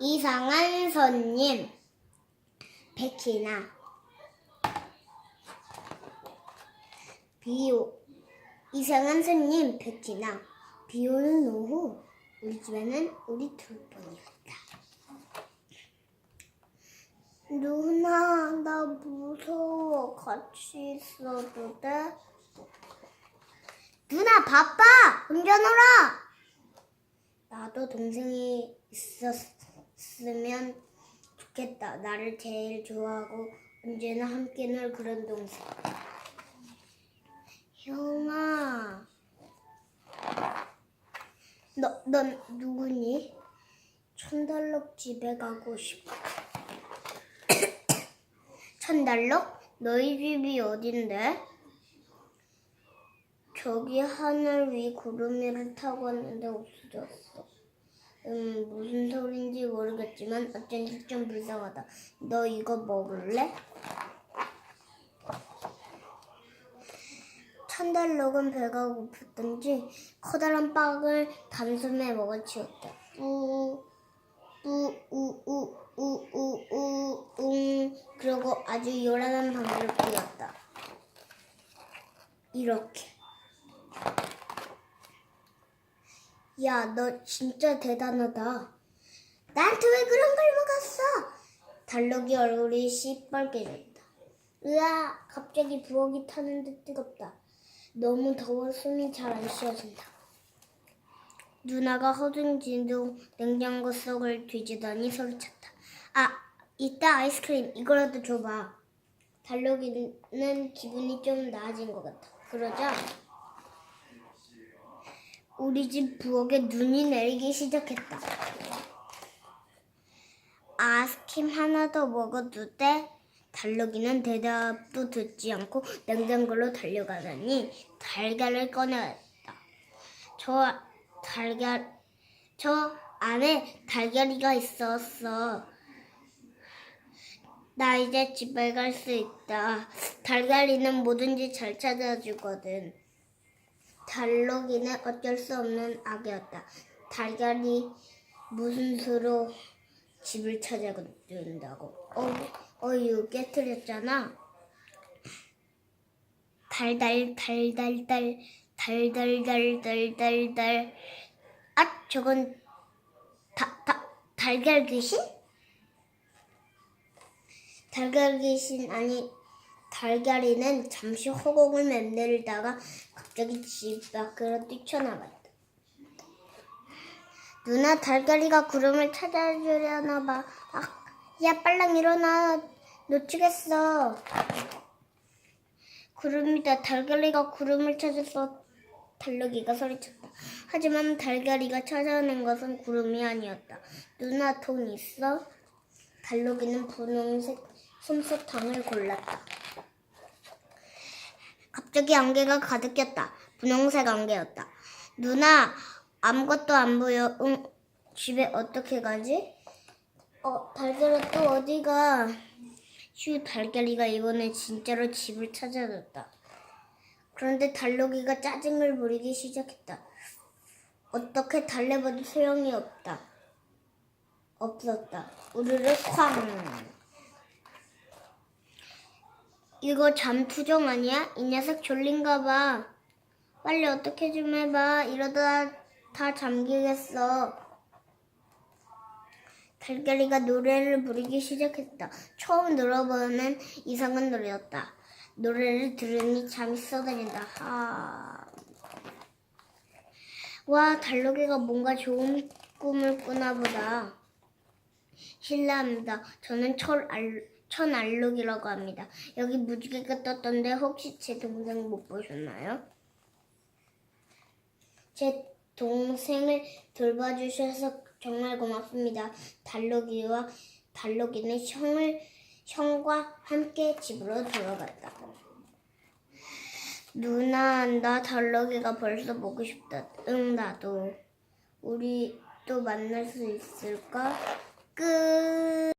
이상한 손님. 백희나. 비오. 이상한 손님 백희나. 비 오는 오후 우리 집에는 우리 둘뿐이었다. 누나 나 무서워. 같이 있어도 돼? 누나 바빠! 운전하라! 나도 동생이 있었 으면 좋겠다 나를 제일 좋아하고 언제나 함께 놀 그런 동생 형아 너, 넌 누구니? 천달럭 집에 가고 싶어 천달럭? 너희 집이 어딘데? 저기 하늘 위 구름이를 타고 왔는데 없어졌어. 음, 무슨 소린지 모르겠지만 어쩐지 좀 불쌍하다. 너 이거 먹을래? 천달럭은 배가 고팠던지 커다란 빵을 단숨에 먹어치웠다. 뿌, 뿌, 우, 우, 우, 우, 우, 웅. 그리고 아주 요란한 방귀를 뀌었다. 이렇게. 야, 너 진짜 대단하다. 나한테 왜 그런 걸 먹었어? 달록이 얼굴이 시뻘개졌다. 으아, 갑자기 부엌이 타는데 뜨겁다. 너무 더워 숨이 잘 안 쉬어진다. 누나가 허둥지둥 냉장고 속을 뒤지더니 소리쳤다. 아, 이따 아이스크림 이거라도 줘봐. 달록이는 기분이 좀 나아진 것 같아. 그러자 우리 집 부엌에 눈이 내리기 시작했다. 아이스크림 하나 더 먹어도 돼? 달록이는 대답도 듣지 않고 냉장고로 달려가더니 달걀을 꺼내왔다. 저 달걀, 저 안에 달걀이가 있었어. 나 이제 집에 갈 수 있다. 달걀이는 뭐든지 잘 찾아주거든. 달록이는 어쩔 수 없는 아기였다. 달걀이 무슨 수로 집을 찾아준다고. 어, 어유 깨뜨렸잖아. 달달 달달달 달달달달달달. 아, 저건 다, 다, 달걀 귀신? 달걀 귀신 아니 달걀이는 잠시 허공을 맴돌다가 갑자기 집 밖으로 뛰쳐나갔다. 누나 달걀이가 구름을 찾아주려나 봐. 아, 야 빨랑 일어나 놓치겠어. 구름이다. 달걀이가 구름을 찾았어. 달력이가 소리쳤다. 하지만 달걀이가 찾아낸 것은 구름이 아니었다. 누나 돈 있어? 달록이는 분홍색 솜사탕을 골랐다. 갑자기 안개가 가득 꼈다. 분홍색 안개였다. 누나, 아무것도 안 보여. 응, 집에 어떻게 가지? 어, 달걀아 또 어디가? 휴, 달걀이가 이번에 진짜로 집을 찾아줬다. 그런데 달록이가 짜증을 부리기 시작했다. 어떻게 달래봐도 소용이 없다. 없었다. 우르르 쾅. 이거 잠투정 아니야? 이 녀석 졸린가 봐. 빨리 어떻게 좀 해봐. 이러다 다 잠기겠어. 달걀이가 노래를 부르기 시작했다. 처음 들어보는 이상한 노래였다. 노래를 들으니 잠이 쏟아진다. 하. 와, 달록이가 뭔가 좋은 꿈을 꾸나 보다. 실례합니다. 저는 철 알, 천알록이라고 합니다. 여기 무지개가 떴던데 혹시 제 동생 못 보셨나요? 제 동생을 돌봐주셔서 정말 고맙습니다. 달록이와 달록이는 형을 형과 함께 집으로 돌아갔다. 누나, 나 달록이가 벌써 보고 싶다. 응, 나도. 우리 또 만날 수 있을까? 끝.